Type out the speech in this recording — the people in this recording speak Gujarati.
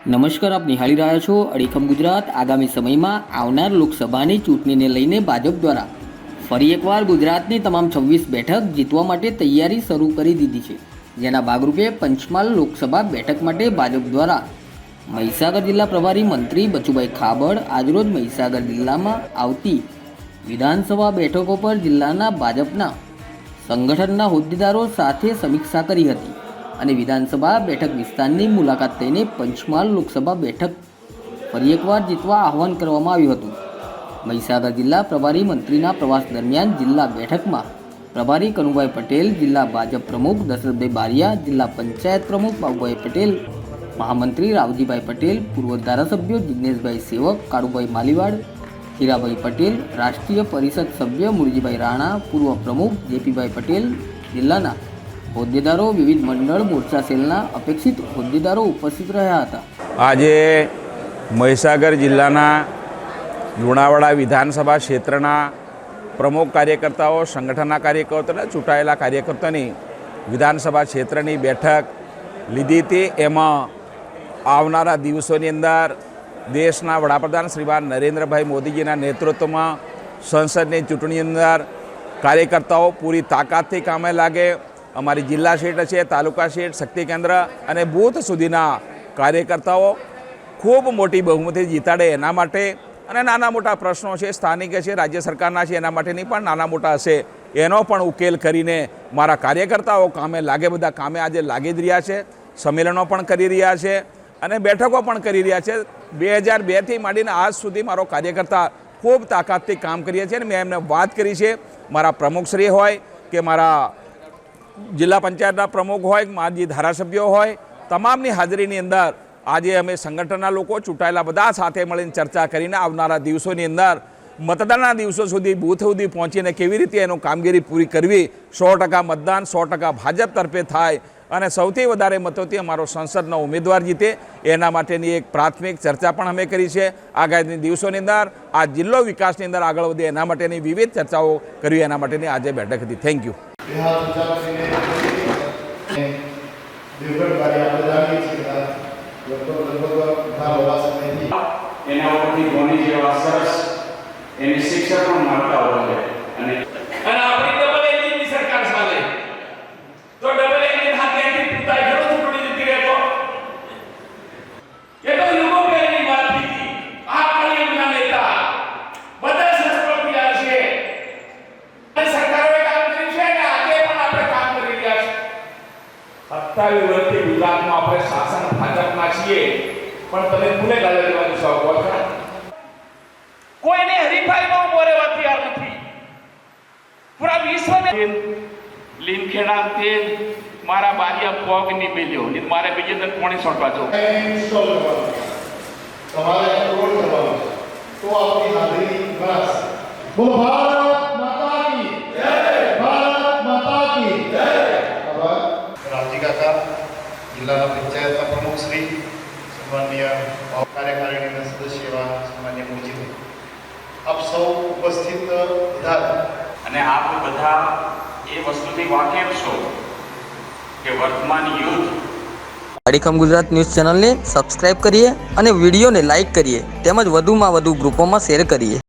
નમસ્કાર, આપ નિહાળી રહ્યા છો અડીખમ ગુજરાત. આગામી સમયમાં આવનાર લોકસભાની ચૂંટણીને લઈને ભાજપ દ્વારા ફરી એકવાર ગુજરાતની તમામ છવ્વીસ બેઠક જીતવા માટે તૈયારી શરૂ કરી દીધી છે. જેના ભાગરૂપે પંચમહાલ લોકસભા બેઠક માટે ભાજપ દ્વારા મહીસાગર જિલ્લા પ્રભારી મંત્રી બચુભાઈ ખાબડ આજરોજ મહીસાગર જિલ્લામાં આવતી વિધાનસભા બેઠકો પર જિલ્લાના ભાજપના સંગઠનના હોદ્દેદારો સાથે સમીક્ષા કરી હતી. અને વિધાનસભા બેઠક વિસ્તારની મુલાકાત લઈને પંચમહાલ લોકસભા બેઠક ફરી એકવાર જીતવા આહવાન કરવામાં આવ્યું હતું. મહીસાગર જિલ્લા પ્રભારી મંત્રીના પ્રવાસ દરમિયાન જિલ્લા બેઠકમાં પ્રભારી કનુભાઈ પટેલ, જિલ્લા ભાજપ પ્રમુખ દશરથભાઈ બારિયા, જિલ્લા પંચાયત પ્રમુખ બાબુભાઈ પટેલ, મહામંત્રી રાવજીભાઈ પટેલ, પૂર્વ ધારાસભ્યો જિજ્ઞેશભાઈ સેવક, કાળુભાઈ માલીવાડ, હીરાભાઈ પટેલ, રાષ્ટ્રીય પરિષદ સભ્ય મુરજીભાઈ રાણા, પૂર્વ પ્રમુખ જેપીભાઈ પટેલ, જિલ્લાના હોદ્દેદારો વિવિધ મંડળ મોરચા સેલના અપેક્ષિત હોદ્દેદારો ઉપસ્થિત રહ્યા હતા. આજે મહીસાગર જિલ્લાના લુણાવાડા વિધાનસભા ક્ષેત્રના પ્રમુખ કાર્યકર્તાઓ, સંગઠનના કાર્યકર્તાઓ ચૂંટાયેલા કાર્યકર્તાની વિધાનસભા ક્ષેત્રની બેઠક લીધી હતી. એમાં આવનારા દિવસોની અંદર દેશના વડાપ્રધાન શ્રીમાન નરેન્દ્રભાઈ મોદીજીના નેતૃત્વમાં સંસદની ચૂંટણી અંદર કાર્યકર્તાઓ પૂરી તાકાતથી કામે લાગે. અમારી જિલ્લા શેઠ છે, તાલુકા શેઠ, શક્તિ કેન્દ્ર અને બૂથ સુધીના કાર્યકર્તાઓ ખૂબ મોટી બહુમતી જીતાડે એના માટે અને નાના મોટા પ્રશ્નો છે, સ્થાનિક છે, રાજ્ય સરકારના છે, એના માટેની પણ નાના મોટા હશે. એનો પણ ઉકેલ કરીને મારા કાર્યકર્તાઓ કામે લાગે, બધા કામે આજે લાગી જ રહ્યા છે, સંમેલનો પણ કરી રહ્યા છે અને બેઠકો પણ કરી રહ્યા છે. બે હજાર બેથી માંડીને આજ સુધી મારો કાર્યકર્તા ખૂબ તાકાતથી કામ કરીએ છીએ અને મેં એમને વાત કરી છે. મારા પ્રમુખશ્રી હોય કે મારા જિલ્લા પંચાયતના પ્રમુખ હોય, માજી ધારાસભ્યો હોય, તમામની હાજરીની અંદર આજે અમે સંગઠનના લોકો ચૂંટાયેલા બધા સાથે મળીને ચર્ચા કરીને આવનારા દિવસોની અંદર, મતદાનના દિવસો સુધી, બૂથ સુધી પહોંચીને કેવી રીતે એનું કામગીરી પૂરી કરવી, સો ટકા મતદાન, સો ટકા ભાજપ તરફે થાય અને સૌથી વધારે મતોથી અમારો સંસદનો ઉમેદવાર જીતે, એના માટેની એક પ્રાથમિક ચર્ચા પણ અમે કરી છે. આગામી દિવસોની અંદર આ જિલ્લો વિકાસની અંદર આગળ વધે એના માટેની વિવિધ ચર્ચાઓ કરવી એના માટેની આજે બેઠક હતી. થેન્ક યુ બિહાર ગુજરાતને દેવગઢ બારી આપણે જાણીએ છીએ લગભગ લગભગ સમયથી એના ઉપરથી ધોની જેવા સરસ એને શિક્ષક પણ મળતા હોય છે. અને અને આપણી ડબલ એન્જિનની સરકાર ચાલે તો ડબલ એન્જિન હાથે એન્જિન પૂતાય ખરો ચૂંટણી જીતી રહેતો એ તો યુગો પહેલીની વાત હતી આ કળિયુગના નેતા બધા સંસ્કૃતિ આ છે અને સરકારોએ કામ કર્યું છે અને આજે પણ આપણે કામ કરી રહ્યા છે સત્તાવીસ વર્ષથી ગુજરાતમાં આપણે શાસન ભાજપમાં છીએ. પણ તમે કોને ગાલે દેવાનું છો કોઈને હરીફાઈમાં ઊભો રહેવા તૈયાર નથી. પૂરા વિશ્વને લીમખેડા તેલ મારા બારિયા પોગની મેલ્યો. ને મારે બીજે તને કોણે સોટવા જો તમારે કરવાનું તો આપની હાજરી બસ બોલો ભારત જિલ્લાના પંચાયતના પ્રમુખ શ્રી સન્માનીય કાર્યકારિણીના સદસ્ય એવા સન્માન્ય મોજીભાઈ આપ સૌ ઉપસ્થિત બધા અને આપ બધા એ વસ્તુથી વાકેફ છો કે વર્તમાન યુથ અડીખમ ગુજરાત ન્યૂઝ ચેનલને સબસ્ક્રાઇબ કરીએ અને વિડીયોને લાઇક કરીએ. તેમજ વધુમાં વધુ ગ્રુપોમાં શેર કરીએ.